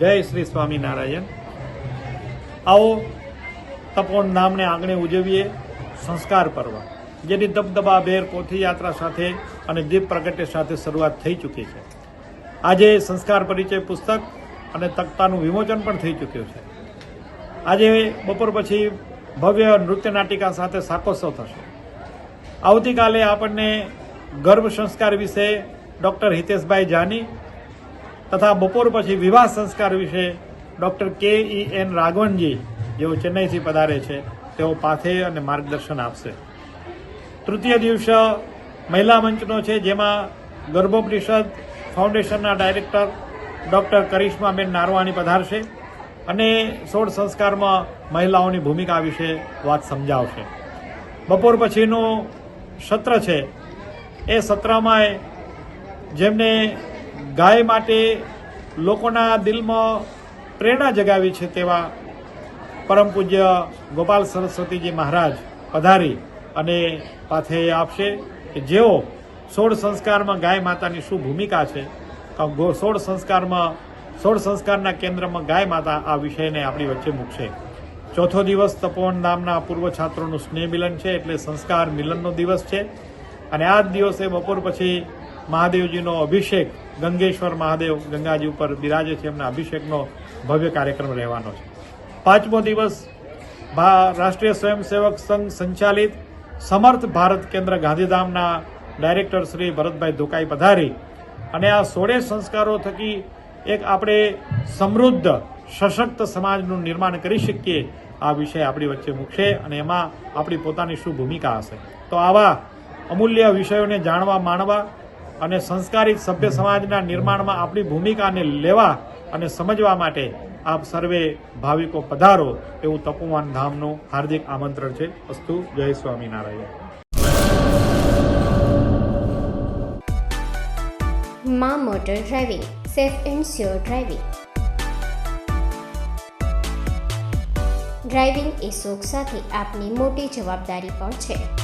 જય શ્રી સ્વામિનારાયણ આવો તપોન નામને આંગણે ઉજવીએ સંસ્કાર પર્વ, જેની દબદબા દબદબાભેર પોથીયાત્રા સાથે અને દીપ પ્રગટ્ય સાથે શરૂઆત થઈ ચૂકી છે. આજે સંસ્કાર પરિચય પુસ્તક અને તખ્તાનું વિમોચન પણ થઈ ચૂક્યું છે. આજે બપોર પછી ભવ્ય નૃત્ય નાટિકા સાથે શાકોત્સવ થશે. આવતીકાલે આપણને ગર્ભ સંસ્કાર વિશે ડૉક્ટર હિતેશભાઈ જાની તથા બપોર પછી વિવાહ સંસ્કાર વિશે ડૉક્ટર કે ઈ એન રાઘવનજી જેઓ ચેન્નઈથી પધારે છે, તેઓ પાથે અને માર્ગદર્શન આપશે. તૃતીય દિવસ મહિલા મંચનો છે, જેમાં ગર્ભોપનિષદ ફાઉન્ડેશનના ડાયરેક્ટર ડૉક્ટર કરિશ્માબેન નારવાણી પધારશે અને સોળ સંસ્કારમાં મહિલાઓની ભૂમિકા વિશે વાત સમજાવશે. બપોર પછીનું સત્ર છે, એ સત્રમાં જેમને ગાય માટે લોકોના દિલમાં પ્રેરણા જગાવી છે તેવા પરમ પૂજ્ય ગોપાલ સરસ્વતીજી મહારાજ પધારી અને પાથે આપશે કે જેઓ સોળ સંસ્કારમાં ગાય માતાની શું ભૂમિકા છે સોળ સંસ્કારમાં, સોળ સંસ્કારના કેન્દ્રમાં ગાય માતા આ વિષયને આપણી વચ્ચે મૂકશે. ચોથો દિવસ તપોવન નામના પૂર્વ છાત્રોનું સ્નેહ મિલન છે, એટલે સંસ્કાર મિલનનો દિવસ છે. અને આ જ દિવસે બપોર પછી મહાદેવજીનો અભિષેક ગંગેશ્વર મહાદેવ ગંગાજી ઉપર બિરાજે છે, એમના અભિષેકનો ભવ્ય કાર્યક્રમ રહેવાનો છે. પાંચમો દિવસ રાષ્ટ્રીય સ્વયંસેવક સંઘ સંચાલિત સમર્થ ભારત કેન્દ્ર ગાંધીધામના ડાયરેક્ટર શ્રી ભરતભાઈ ધોકાઈ પધારી અને આ સોળે સંસ્કારો થકી એક આપણે સમૃદ્ધ, સશક્ત સમાજનું નિર્માણ કરી શકીએ, આ વિષય આપણી વચ્ચે મૂકશે અને એમાં આપણી પોતાની શું ભૂમિકા હશે. તો આવા અમૂલ્ય વિષયોને જાણવા, માણવા અને સંસ્કારિત સભ્ય સમાજના નિર્માણમાં આપણી ભૂમિકાને લેવા અને સમજવા માટે આપ સર્વે ભાવિકો પધારો એવું તપોવન ધામનું હાર્દિક આમંત્રણ છે. અસ્તુ, જય સ્વામિનારાયણ. મા motor driving, safe and sure driving. Driving એ શોખ સાથે આપની મોટી જવાબદારી પણ છે.